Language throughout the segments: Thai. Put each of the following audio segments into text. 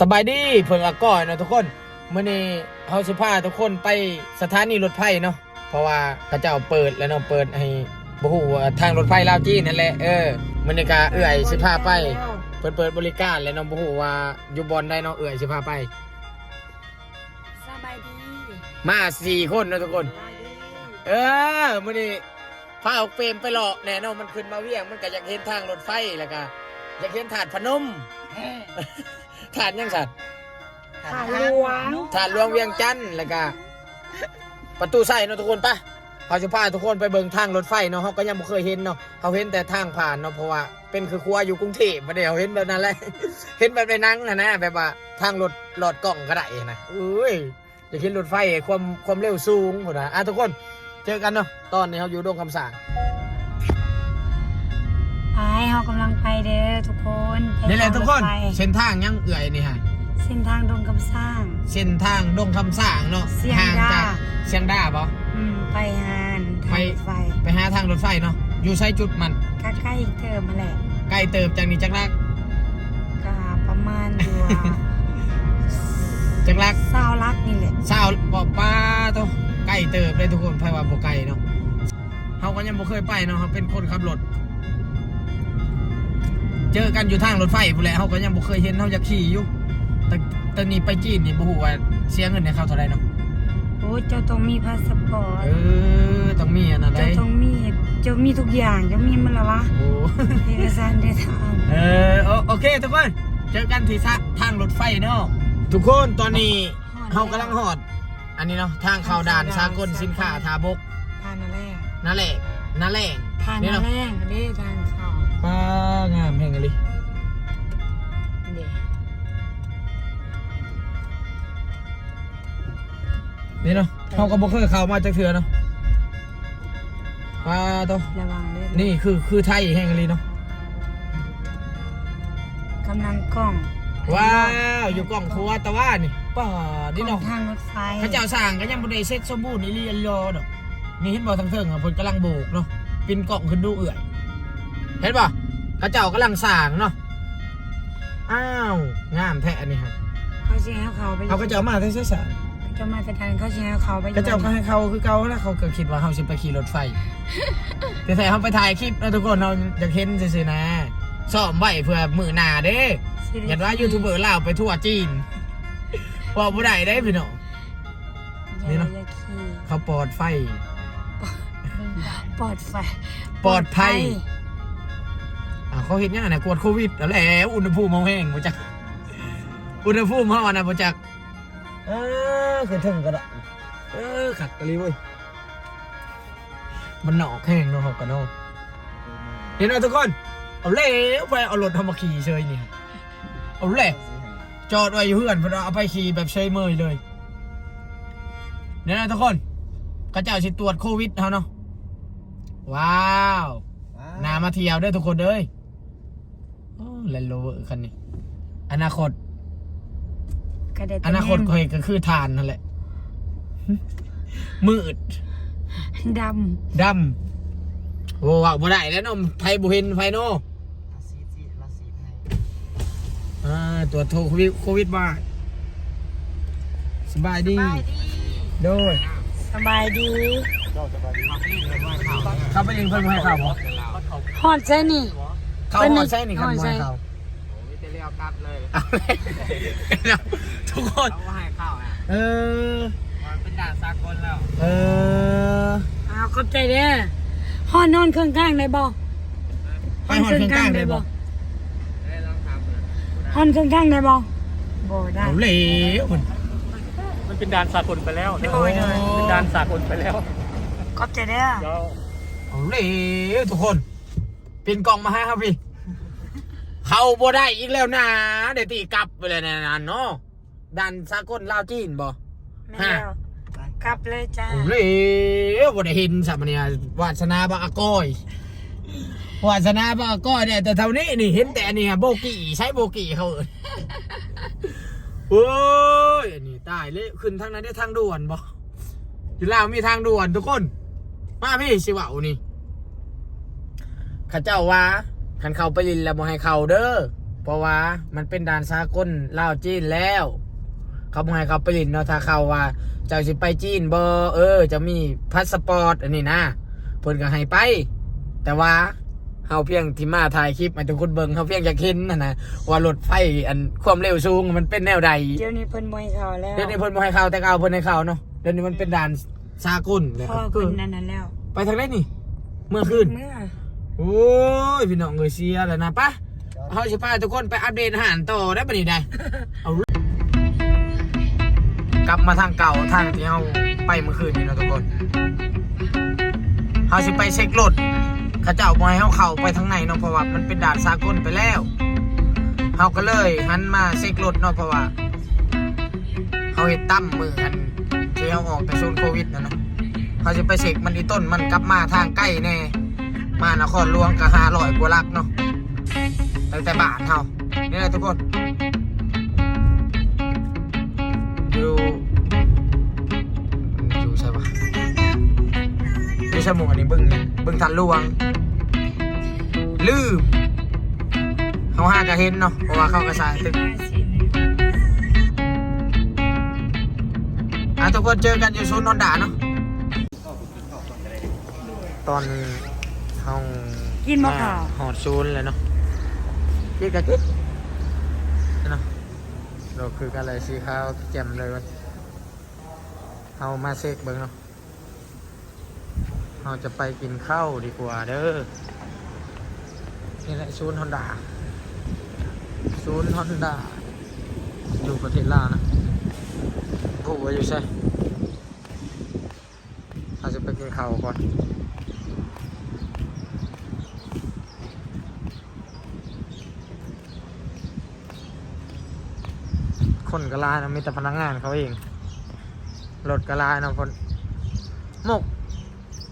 สบายดีเพิ่งอาก่อยเนาะทุกคนมื้อนี้เฮาสิพาทุกคนไปสถานีรถไฟเนาะเพราะว่าเขาเจ้าเปิดแล้วเนาะเปิดให้บ่ฮู้ว่าทางรถไฟลาวจีนนั่นแหละเออมื้อนี้ก็เอื้อยสิพาไป เปิดเปิดบริการแล้วเนาะบ่ฮู้ว่าอยู่บอนได้เนาะเอื้อยสิพาไป สบายดีมาสี่คนเนาะทุกคน เออมื้อนี้พาเอาเปรมไปหลอกแน่เนอนมันขึ้นมาเวียงมันก็อยากเห็นทางรถไฟแล้วก็อยากเห็นถาดพนม ถาดยังสัตว์ขาหลวงถาดหลวงเวียงจันทน์แล้วก็ประตูใส่เนาะทุกคนปะเขาจะพาทุกคนไปเบิ่งทางรถไฟเนาะเขาก็ยังบ่เคยเห็นเนาะเขาเห็นแต่ทางผ่านเนาะเพราะว่าเป็นคือครัวอยู่กรุงเทพมาเดี๋ยวเห็นแบบนั้นแหละ เห็นแบบในหนังนะนะแบบว่าทางรถหลอดกล่องก็ได้นะอุ้ยจะคิดรถไฟความความเร็วสูงหมดนะอะทุกคนเจอกันเนาะตอนนี้เขาอยู่ดงคำสางไปเฮากำลังไปเด้อทุกคนไปนี่แหละทุกคนรถไฟเส้นทางยังเอื่อยนี่ฮะ เส้นทางดงกำสร้าง เส้นทางดงคำสางเนาะเสียงห่างดาจากเชียงดาปะอืมไปหานทางไปรถไฟไปหาทางรถไฟเนาะ อยู่ใช้จุดมันใกล้ๆเธอมาแหละใกล้เติบจากนี้จักรักก็ประมาณอยู่จักรักเศร้ารักนี่แหละสาวปอป้าโตใกล้เติบเลยทุกคนไพว่าบ่ไกลเนาะเขาก็ยังบ่เคยไปเนาะเขาเป็นคนขับรถ เจอกันอยู่ทางรถไฟพู้นแหละเขาก็ยังบ่เคยเห็นเขาอยากขี่อยู่แต่ตอนนี้ไปจีนนี่บ่ฮู้ว่าเสียเงินให้เขาเท่าไหร่เนาะโอ้เจ้าต้องมีพาสปอร์ต เออต้องมีอันนั้นเลเจ้ายต้องมี เจ้ามีทุกอย่าง เจ้ามีมันละวะ โอ้ เอกสารเดินทางเออโอโอเคทุกคน เจอกันที่ทะทางรถไฟเนาะทุกคนตอนนี้เขากำลังหอด อันนี้เนาะทางเข้าด่านสากลสินค้าทาบกทานอะไรกนั่นแหละนั่นแหละทานนี่อะไรเนาะกเด้ทางเขา ป้างามแห่งเลยเด้นี่เนาะเขาก็บ่เคยเข้ามาจากเถื่อเนาะป้าตัวระวังเด้อนี่คือคือไทยแห่งเลยเนาะกำลังกล้องว้าวอยู่กล่องครัวแต่ว่านี่ป้านี่เนาะทางรถไฟพระเจ้าสร้างก็ยังบ่ได้เสร็จสมบูรณ์อีเลียนรอดอกนี่เห็นบ่ทางเทิงอะเพิ่นกำลังโบกเนาะปินกล่องขึ้นดูเอื่อย เห็นบ่พระเจ้ากำลังสร้างเนาะ อ้าว งามแท้อันนี้ฮะเขาสิให้เขาไปเอากระเจ้ามาได้ใช่สารเจ้ามาตรฐานเขาสิให้เขาไปกระเจ้าก็ให้เขาคือเก่าแล้วเขาก็คิดว่าเขาสิไปขี่รถไฟ แต่แต่เขาไปถ่ายคลิปนะทุกคนเราอยากเห็นซื่อๆนะซ่อมไว้เพื่อมือหน้าเด้อย่าว่ายูทูบเบอร์ลาวไปทั่วจีนว่าบ่ได้ได้พี่น้อง นี่นี่เนาะเนาะขี่เขาปลอดไฟ ปลอดไฟปลอดภัย อ่าเขาเห็นยังไงนะกวดโควิดแล้วแหละอุณหภูมิเขาแห้งบ่จักอุณหภูมิเขาอะนะบ่จักเออคือถึงก็ได้เออขัดกะลีเว้ยมันหนอกแห้งเนาะเขากันเนาะเห็นไหมทุกคนเอาเล่ไปเอารถทำมาขี่เฉยนี่เอาเล่จอดไว้อยู่เพื่อนเพื่อนเอาไปขี่แบบเฉยเมยเลยเนี่ยนะทุกคนกระเจ้าสิตรวจโควิดเขาเนาะว้าว นามาเที่ยวเด้อทุกคนเด้ย แลนโรเวอร์คันนี้ อนาคต กระเด็ดอนาคตเคยก็คือทานนั่นแหละ มืดดดำโอ้ว้าวบ่ได้แล้วเนาะไทยบุเห็นไฟโนอ่าตัวจโทรโควิดโควิดมาสบายดี โดยำสบายดีเข้าไปเองเพิ่นบ่ให้เข้าบ่ฮอดใช่นี่ เข้าเพิ่นหนี่อดใช่นี่ครับหอดบ่ใช่ให้เข้ามีแต่เรียวกลับเลยเอาเลยทุกคนเขาก็ให้เข้าอะเออมันเป็นด่านสากลแล้ว เอออ้าวขอบใจเด้อฮอดนอนเครื่องข้างได้บ่ไปหอดเครื่องกลางได้บ่ได้ลองทำเลยฮอดเครื่องข้างได้บ่บ่ได้เอาเลยมันมันเป็นด่านสากลไปแล้วโอ้ยเป็นด่านสากลไปแล้วขอบใจเด้อแล้วเอาเลยทุกคน เป็นกล่องมาให้ครับพี่ เข้าบ่ได้อีกแล้วนะเดี๋ยวตีกลับไปเลยนะเนาะดันสากลลาวจีนบ่แม่แล้วกลับเลยจ้าเอาเลยบ่ได้เห็นสัมเนี่ยวาสนาบางอาก้อยวาสนาบางอาก้อยเนี่ยแต่เท่านี้นี่เห็นแต่อันนี่ฮะโบกี้ใช้โบกี้เขาเอิ้นโอ้ยอันนี้ตายเลยขึ้นทางนั้นได้ทางด่วนบ่อยู่ลาวมีทางด่วนทุกคน มาพี่สิเว่านี่ข้าเจ้าว่า คันเข้าไปลินแล้วบ่ให้เข้าเด้อเพราะว่ามันเป็นด่านสากลลาวจีนแล้ว เขาบ่ให้เขาไปลินเนาะถ้าเขาว่า เจ้าสิไปจีนบ่เออ จะมีพาสปอร์ตอันนี้นะเพิ่นก็ให้ไป แต่ว่าเฮาเพียงที่มาถ่ายคลิปให้ทุกคนเบิ่งเฮาเพียงอยากเห็นนะนะว่ารถไฟอันความเร็วสูงมันเป็นแนวใดเดี๋ยวนี้เพิ่นบ่ให้เข้าแล้วเดี๋ยวนี้เพิ่นบ่ให้เข้าแต่ก็เอาเพิ่นให้เข้าเนาะเดี๋ยวนี้มันเป็นด่านสากลเลยพ่อเพิ่นนั่นน่ะแล้ว ไปทางไหนนี่ เมื่อคืนเมื่อ โอ้ยพี่น้องเอ้ยเสียแล้วนะปะเฮาสิพาทุกคนไปอัปเดตอาหารต่อได้บ่นี่ได้เอากลับมาทางเก่าทางที่เฮาไปเมื่อคืนนี่เนาะทุกคนเฮาสิไปเช็ครถเขาเจ้าบ่ให้เฮาเข้าไปทางไหนเนาะเพราะว่ามันเป็นด่านสากลไปแล้วเฮาก็เลยหันมาเช็ครถเนาะเพราะว่าเฮาเฮ็ดตั้มมืออันที่เฮาออกแต่ช่วงโควิดนะเนาะเฮาสิไปเช็คมันอีต้นมันกลับมาทางใกล้แน่ มานครหลวงก็500กว่าลักเนาะตั้งแต่บานเฮานี่แหละทุกคนอยู่อยู่ใช่ปะอยู่สมุอันนี้บึ้งเนี่ยบึ้งทันลวง ลืมเขาห้ากะเห็นเนาะเพราะว่าเขากระสายตึกอะทุกคนเจอกันอยู่ศูนย์นอนด่าเนาะตอน เขากินบ่ข้าว หอดศูนย์เลยเนาะกินกันกินเนาะเราคือกันเลยสีขาวแจ่มเลยวันเอามาเซกเบิ้งเนาะเราจะไปกินข้าวดีกว่าเด้อนี่แหละศูนย์ฮอนด้าศูนย์ฮอนด้าอยู่ประเทศลาวนะโอ้ว่าอยู่ใช่เราจะไปกินข้าวก่อน คนกระลายนะมีแต่พนักงานเขาเองรถกระลายนะคนหมก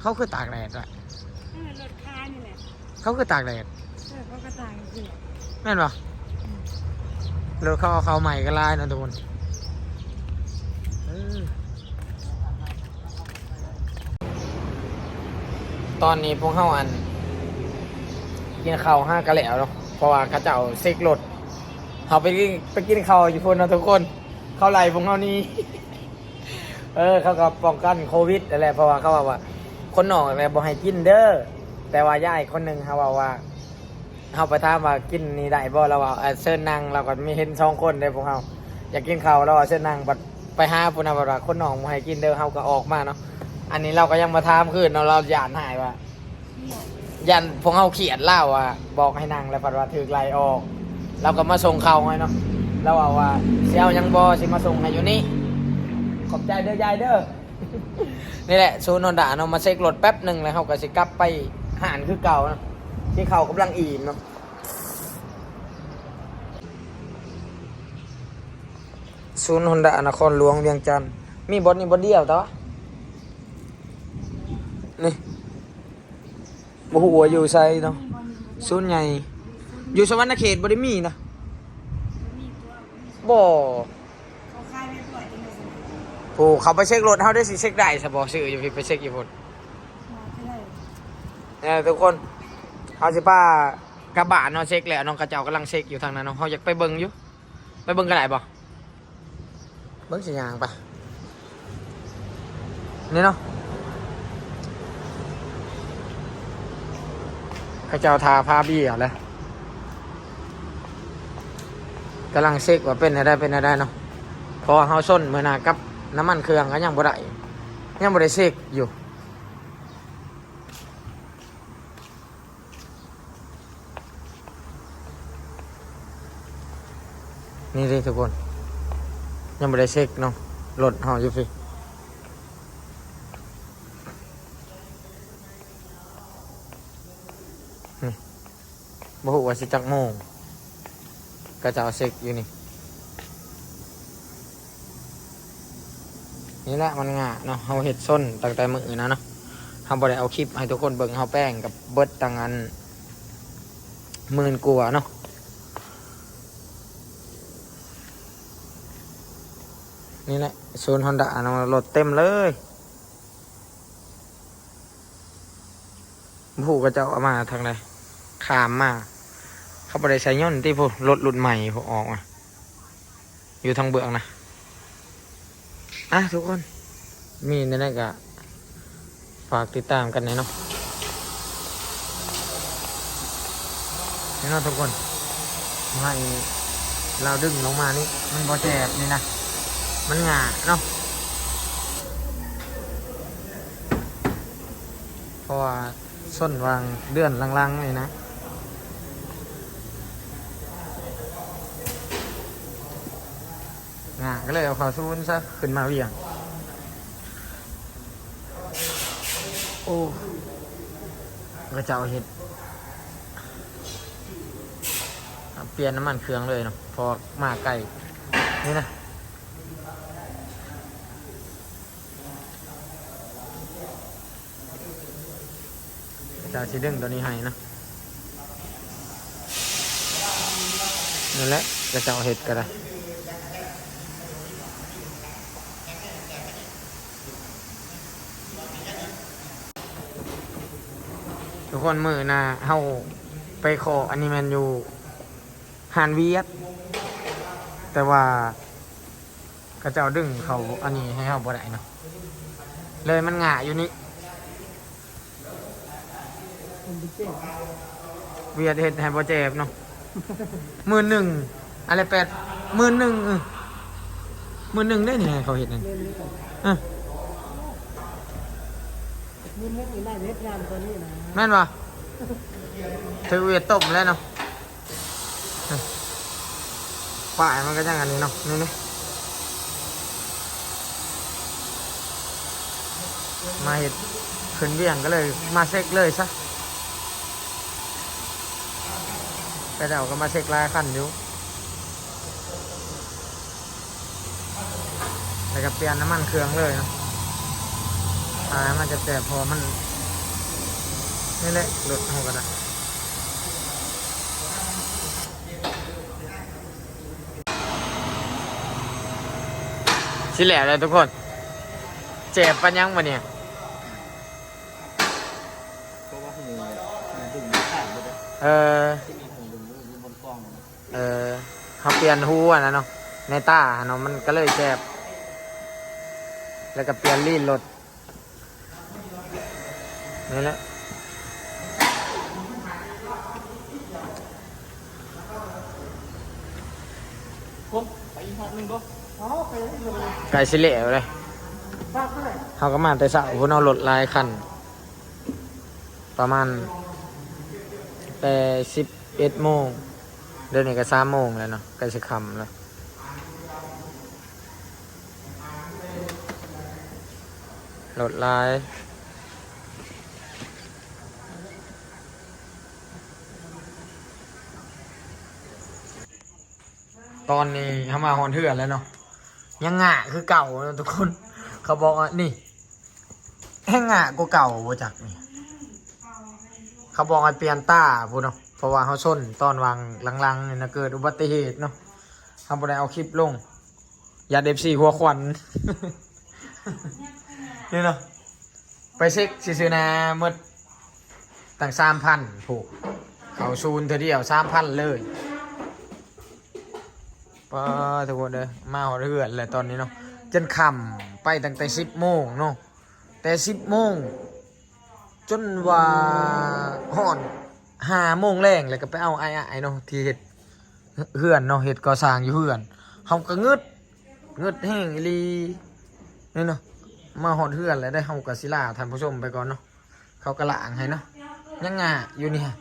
เขาคือตากแดดอะเออรถค้านี่แหละเขาคือตากแดดเออเขาก็ต่างกันสิแม่นปะรถเขาเอาเขาใหม่กระลายนะทุกคนเออตอนนี้พวกเขาอันกินข้าวห้ากระแหล้วเนาะเพราะว่าเขาเจ้าเซ็กรถ เขาไปกินไปกินข้าวอยู่พนนะทุกคน เขาไล่พวกเขานี้เออ เขาก็ป้องกันโควิดอะไรเพราะว่าเขาบอกว่า คนนอกอะไรบอกให้กินเด้อ แต่ว่าย่ายคนหนึ่งเขาบอกว่าเขาไปถามว่ากินนี่ได้บ่เราว่าเออเชิญนางเราก็มีเห็นสองคนเลยพวกเขาอยากกินข้าวเราว่าเชิญนางบัดไปห้าพุ่นนะบัดว่าคนนอกบ่ให้กินเด้อเขาก็ออกมาเนาะ อันนี้เราก็ยังมาถามคืนเนาะเราหยานหายว่ายันพวกเขาเขียนเล่าว่าบอกให้นั่งแล้วปัดว่าถือไล่ออก เราก็มาส่งเขาไงเนาะเราเอาว่าเสียวยังบอสิมาส่งให้อยู่นี่ขอบใจเด้อยายเด้อนี่แหละซูนอนดาเนาะมาเช็ครถแป๊บหนึ่งแล้วเขาก็สิกลับไปหานคือเก่าเนาะที่เขากำลังอิ่มเนาะศูนฮอนดานครหลวงเวียงจันทน์มีบอลนี่บอลเดียวต่ว่านี่บ่ฮู้ว่าอยู่ไสเนาะศูนใหญ่ อยู่สวรรณเขตบ่ได้มีนะบ่เขาคายไม่ปล่อยจังเลยสิโอ้เขาไปเช็ครถเฮาได้สิเช็คได้ซะบ่ซื้ออยู่พี่ไปเช็คอยู่พุ่นมาเท่าไหร่เนี่ยทุกคนเฮาสิพากระบะเนาะเช็คแล้วน้องกระเจ้ากำลังเช็คอยู่ทางนั้นเนาะเฮาอยากไปเบิ่งอยู่ ไปเบิ่งกันได้บ่เบิ่งสิย่างปะนี่เนาะกระเจ้าทาพาเบี้ยแล้ว กำลังเช็คว่าเป็นอะไรเป็นอะไรเนาะพราะว่าเฮาส้นเมื่อนากับน้ำมันเครื่องก็ยังบ่ได้ยังบ่ได้เช็คอยู่นี่เลยทุกคน ยังไม่ได้เช็คเนาะรถเฮาอยู่พี่นี่บ่ฮู้ว่าสิจักโมง ก็จะเอาเช็คอยู่นี่ นี่แหละมันง่าเนาะเฮาเฮ็ดส้นตั้งแต่มือนะเนาะเฮาบ่ได้เอาคลิปให้ทุกคนเบิ่งเฮาแป้งกับเบิดตั้งอันหมื่นกว่าเนาะนี่แหละศูนย์ฮอนด้าะรถเต็มเลยผู้ก็จะเอามาทางไหนขามมา เขาบ่ได้ใช้ย่นที่พวกรถรุ่นใหม่พวกออกมาอยู่ทางเบืองนะอะทุกคน มีนั่นแหละก็ฝากติดตามกันหน่อยเนาะนี่เนาะทุกคนให้เราดึงลงมานี่ มันบ่แจบนี่นะ มันงาเนาะเพราะว่าส้นวางเดือนลังๆเลยนะ งาก็เลยเอาเขาซูนซะขึ้นมาเวียง โอ้กระเจ้าเห็ดเปลี่ยนน้ำมันเครื่องเลยเนาะพอมาไกลนี่นะจะชิดึงตัวนี้ให้นะนั่นแหละจะเจ้าเห็ดก็ได้ คนมือหนะเฮาไปขออันนี้แมนอยู่หานเวียด แต่ว่ากระเจ้าดึงเขาอันนี้ให้เฮาบ่ได้เนาะเลยมันหงาอยู่นี่เวียดเห็ดแฮมเบอร์เจ็บเนาะมื่นหนึ่งอะไรแปดมื่นหนึ่งมื่นหนึ่งได้นี่ไงเขาเห็ดนั่นเออ มึงไม่มีได้เล็บงามตัวนี้นะแม่นวะถือเวียดต้มแล้วเนาะป่ายมันก็ยังอันนี้เนาะนี่นี่มาเห็ดขึ้นเบี่ยงก็เลยมาเช็คเลยซะไปเดาก็มาเช็คลายขันอยู่แล้วก็เปลี่ยนน้ำมันเครื่องเลยเนาะามันจะแต่พอมันนี่แหละหลุดหัวกันนะสิแหละเลยทุกคน เจ็บปัญญังมาเนี่ยเออทำเออเขาเปลี่ยนหูอะนะเนาะในตาเนาะมันก็เลยแจบแล้วก็เปลี่ยนลีนรถ นี่แหละไก่สิเหลวเลยฝากเท่าไหร่เขาก็มาแต่สาวพุ่นเอารถหลายคัน ประมาณแต่สิบเอ็ดโมง เดี๋ยวนี้ก็สามโมงแล้วเนาะใกล้จะค่ำแล้วรถหลาย ตอนนี้เขามาหอนเถื่อนแล้วเนาะยังงะคือเก่าทุกคน เขาบอกว่านี่แห้งงะกูเก่าบ่จักนี่เขาบอกให้เปลี่ยนต้าพูเนาะเพราะว่าเขาชนตอนวางลังๆเนี่นะเกิดอุบัติเหตุเนาะเขาบ่ได้เอาคลิปลง อย่าเดฟซีหัวควันนี่เนาะไปเช็คซื้อนะเมื่อตั้งสามพันผูกเขาซูนเธอเดียวสามพันเลย ป้าทุกคนเลยมาหอเรือนเลยตอนนี้เนาะจนค่ำไปตั้งแต่สิบโมงเนาะแต่สิบโมงจนว่าห่อนห้าโมงแรงเลยก็ไปเอาไอ้ไอ้เนาะที่เห็ดเฮือนเนาะเห็ดก่อสร้างอยู่เฮือนเขาก็งึดงึดแห้งอีลีนี่เนาะมาหอดเฮือนแล้วได้เฮากับศิลาท่านผู้ชมไปก่อนเนาะเขากระล่างให้เนาะยังงาอยู่นี่ฮะ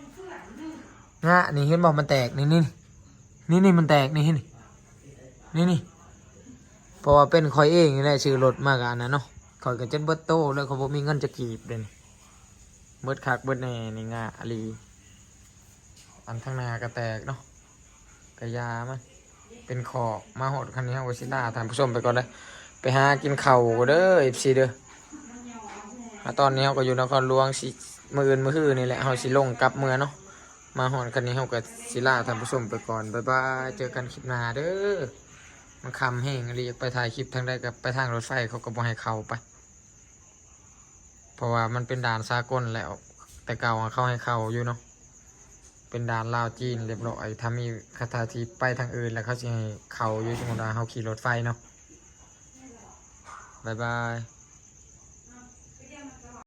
งานี่เห็นบอกมันแตกนี่นี่นี่นี่มันแตกนี่นี่ นี่นี่เพราะว่าเป็นคอยเองนี่แหละชื่อรถมากอันนั้นเนาะคอยกับเจนเบิร์ตโตแล้วเขาบอกมีเงินจะกีบเด่นเบิดคักเบิดแน่นี่งาอลีอันข้างนากระแตกเนาะกระยามันเป็นขอบมาหดคันนี้เอาไว้สิลาท่านผู้ชมไปก่อนเลยไปหากินเข่าก็เด้อเอฟซีเด้ออะตอนนี้เราก็อยู่นครหลวงสิมืออื่นมือฮือนี่แหละเราสิลงกลับเมืองเนาะมาหอนคันนี้เราก็สิลาท่านผู้ชมไปก่อนบ๊ายบายเจอกันคลิปหน้าเด้อ มันคำแห้งอลีอยากไปถ่ายคลิปทางใดกับไปทางรถไฟเขาก็บ่ให้เข้าไป เพราะว่ามันเป็นด่านสากลแล้ว แต่เก่าอะเข้าให้เข้าอยู่เนาะเป็นด่านลาวจีนเรียบร้อยถ้ามีคาถาที่ไปทางอื่นแล้วเขาจะให้เขาอยู่สมมุติว่าเขาขี่รถไฟเนาะบายบาย